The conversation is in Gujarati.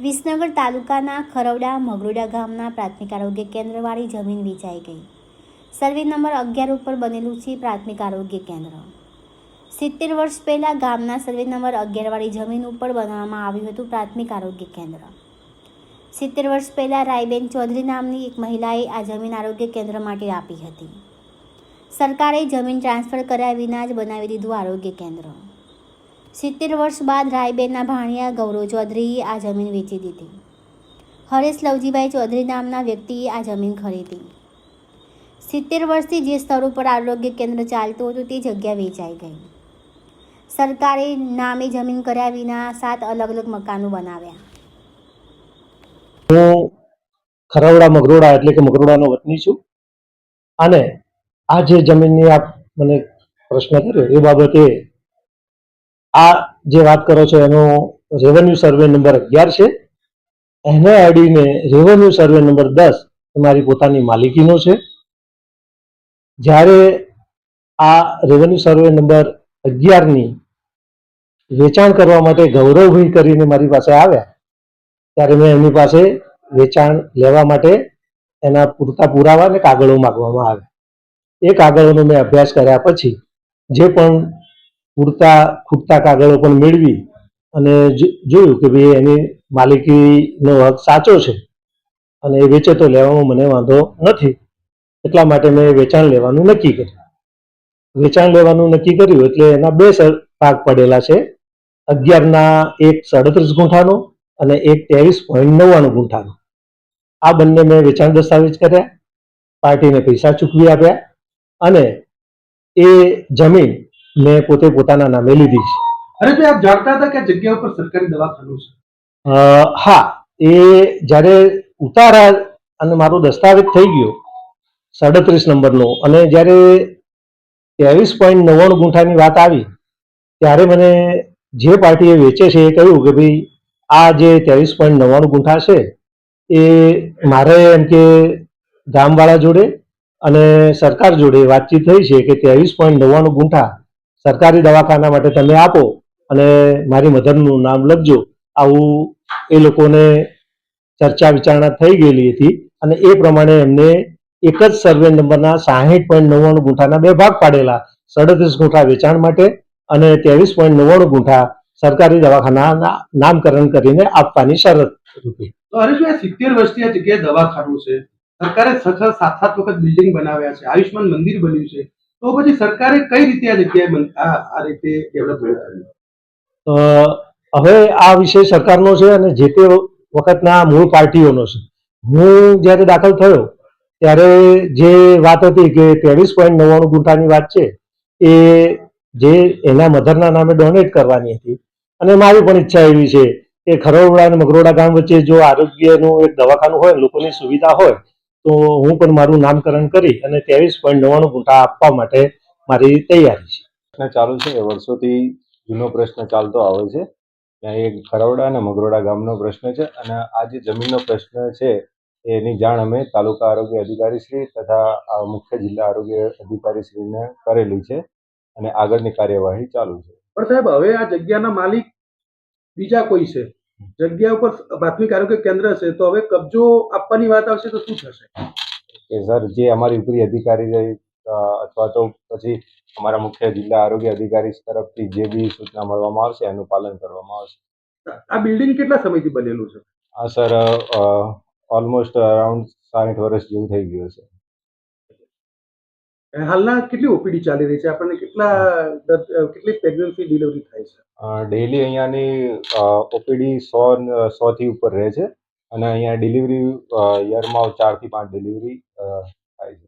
વિસનગર તાલુકાના ખરવડા મગરોડા ગામના પ્રાથમિક આરોગ્ય કેન્દ્રવાળી જમીન વેચાઈ ગઈ. સર્વે નંબર અગિયાર ઉપર બનેલું છે પ્રાથમિક આરોગ્ય કેન્દ્ર. સિત્તેર વર્ષ પહેલાં ગામના સર્વે નંબર અગિયારવાળી જમીન ઉપર બનાવવામાં આવ્યું હતું પ્રાથમિક આરોગ્ય કેન્દ્ર. સિત્તેર વર્ષ પહેલાં રાયબેન ચૌધરી નામની એક મહિલાએ આ જમીન આરોગ્ય કેન્દ્ર માટે આપી હતી. સરકારે જમીન ટ્રાન્સફર કર્યા વિના જ બનાવી દીધું આરોગ્ય કેન્દ્ર. સિત્તેર વર્ષ બાદ રાયબેનના ભાણિયા ગૌરવ ચૌધરીએ આ જમીન વેચી દીધી. હરેશ લવજીભાઈ ચૌધરી નામના વ્યક્તિએ આ જમીન ખરીદી. સિત્તેર વર્ષથી જે સ્તર ઉપર આરોગ્ય કેન્દ્ર ચાલતું હતું તે જગ્યા વેચાઈ ગઈ. સરકારે નામે જમીન કર્યા વિના સાત અલગ અલગ મકાનો બનાવ્યા. હું ખરવડા મગરોડા એટલે કે મગરોડાનો વતની છું અને આ જે જમીનની આપ મને પ્રશ્ન કર્યો એ બાબતે આ જે વાત કરો છો, એનો રેવન્યુ સર્વે નંબર અગિયાર છે. એને અડીને રેવન્યુ સર્વે નંબર દસ તમારી મારી પોતાની માલિકીનો છે. જ્યારે આ રેવન્યુ સર્વે નંબર અગિયારની વેચાણ કરવા માટે ગૌરવભાઈ કરીને મારી પાસે આવ્યા, ત્યારે મેં એમની પાસે વેચાણ લેવા માટે એના પૂરતા પુરાવા અને કાગળો માગવામાં આવ્યા. એ કાગળોનો મેં અભ્યાસ કર્યા પછી જે પણ પૂરતા ખૂટતા કાગળો પણ મેળવી અને જોયું કે ભાઈ એની માલિકીનો હક સાચો છે અને એ વેચે તો લેવામાં મને વાંધો નથી, એટલા માટે મેં વેચાણ લેવાનું નક્કી કર્યું. વેચાણ લેવાનું નક્કી કર્યું એટલે એના બે ભાગ પડેલા છે. અગિયારના એક સાડત્રીસ ગુંઠાનો અને એક ત્રેવીસ પોઈન્ટ નવ્વાણું ગુંઠાનો. આ બંને મેં વેચાણ દસ્તાવેજ કર્યા, પાર્ટીને પૈસા ચૂકવી આપ્યા અને એ જમીન મેં પોતે પોતાના નામે લીધી છે. હરેશભાઈ આપ જાણતા હતા કે જગ્યા ઉપર સરકારી દવાખાનું છે? હા એ જ્યારે ઉતારા અને મારો દસ્તાવેજ થઈ ગયો સાડત્રીસ નંબરનો અને જ્યારે ત્રેવીસ પોઈન્ટ નવ્વાણું ગુંઠાની વાત આવી ત્યારે મને જે પાર્ટીએ વેચે છે એ કહ્યું કે ભાઈ આ જે ત્રેવીસ પોઈન્ટ નવ્વાણું ગુંઠા છે એ મારે એમ કે ગામવાળા જોડે અને સરકાર જોડે વાતચીત થઈ છે કે ત્રેવીસ પોઈન્ટ નવ્વાણું ગુંઠા સરકારી દવાખાના માટે તમે આપો અને મારી મધરનું નામ લખજો. આવું એ લોકોને ચર્ચા વિચારણા થઈ ગયેલી હતી અને એ પ્રમાણે એમને એક જ સર્વે નંબરના સાહીઠ પોઈન્ટ નવ્વાણું ગુંઠાના બે ભાગ પાડેલા. સડત્રીસ ગુંઠા વેચાણ માટે અને ત્રેવીસ પોઈન્ટ નવ્વાણું ગુંઠા સરકારી દવાખાના નામકરણ કરીને આપવાની શરત રૂપે. તો હરેશભાઈ સિત્તેર વર્ષની આ જગ્યાએ દવાખાનું છે. સરકારે સખત સાત સાત વખત બિલ્ડિંગ બનાવ્યા છે. આયુષ્માન મંદિર બન્યું છે. તો પછી સરકારે કઈ રીતે આ જગ્યાએ આ રીતે ડેવલપમેન્ટ કર્યું? હવે આ વિષય સરકારનો છે અને જે તે વખતના મૂળ પાર્ટીઓનો છે. હું જ્યારે દાખલ થયો, ત્યારે જે વાત હતી કે ત્રેવીસ પોઈન્ટ નવ્વાણું ગુંઠાની વાત છે, એ જે એના મધરના નામે ડોનેટ કરવાની હતી. અને મારી પણ ઈચ્છા એવી છે કે ખરોડા અને મગરોડા ગામ વચ્ચે જો આરોગ્યનું એક દવાખાનું હોય, લોકોની સુવિધા હોય તો હું પણ મારું નામકરણ કરી અને ત્રેવીસ પોઈન્ટ નવ્વાણું ગુંઠા આપવા માટે મારી તૈયારી છે. પ્રશ્ન ચાલુ છે. એ વર્ષોથી જૂનો પ્રશ્ન ચાલતો આવે છે. ત્યાં એક ખરવડા અને મગરોડા ગામનો પ્રશ્ન છે અને આ જે જમીનનો પ્રશ્ન છે એની જાણ અમે તાલુકા આરોગ્ય અધિકારી શ્રી તથા મુખ્ય જિલ્લા આરોગ્ય અધિકારી શ્રીને કરેલી છે અને આગળની કાર્યવાહી ચાલુ છે. પણ સાહેબ હવે આ જગ્યાના માલિક બીજા કોઈ છે? જગ્યા ઉપર પ્રાથમિક આરોગ્ય કેન્દ્ર છે તો હવે કબજો આપવાની વાત આવશે તો શું થશે? કે સર જે અમારી ઉપરી અધિકારી રહી અથવા તો પછી અમારા મુખ્ય જિલ્લા આરોગ્ય અધિકારી તરફથી જે બી સૂચના મળવામાં આવશે એનું પાલન કરવામાં આવશે. આ બિલ્ડિંગ કેટલા સમયથી બનેલું છે? આ સર ઓલમોસ્ટ અરાઉન્ડ સાઠ વર્ષ જેવું થઈ ગયું છે હાલના કેટલી ઓપીડી ચાલી રહી છે? આપણને કેટલા કેટલી પ્રેગ્નન્સી ડિલિવરી થાય છે? ડેલી અહીંયાની ઓપીડી સો સો થી ઉપર રહે છે. અને અહીંયા ડિલિવરી યરમાં ચારથી પાંચ ડિલિવરી થાય છે.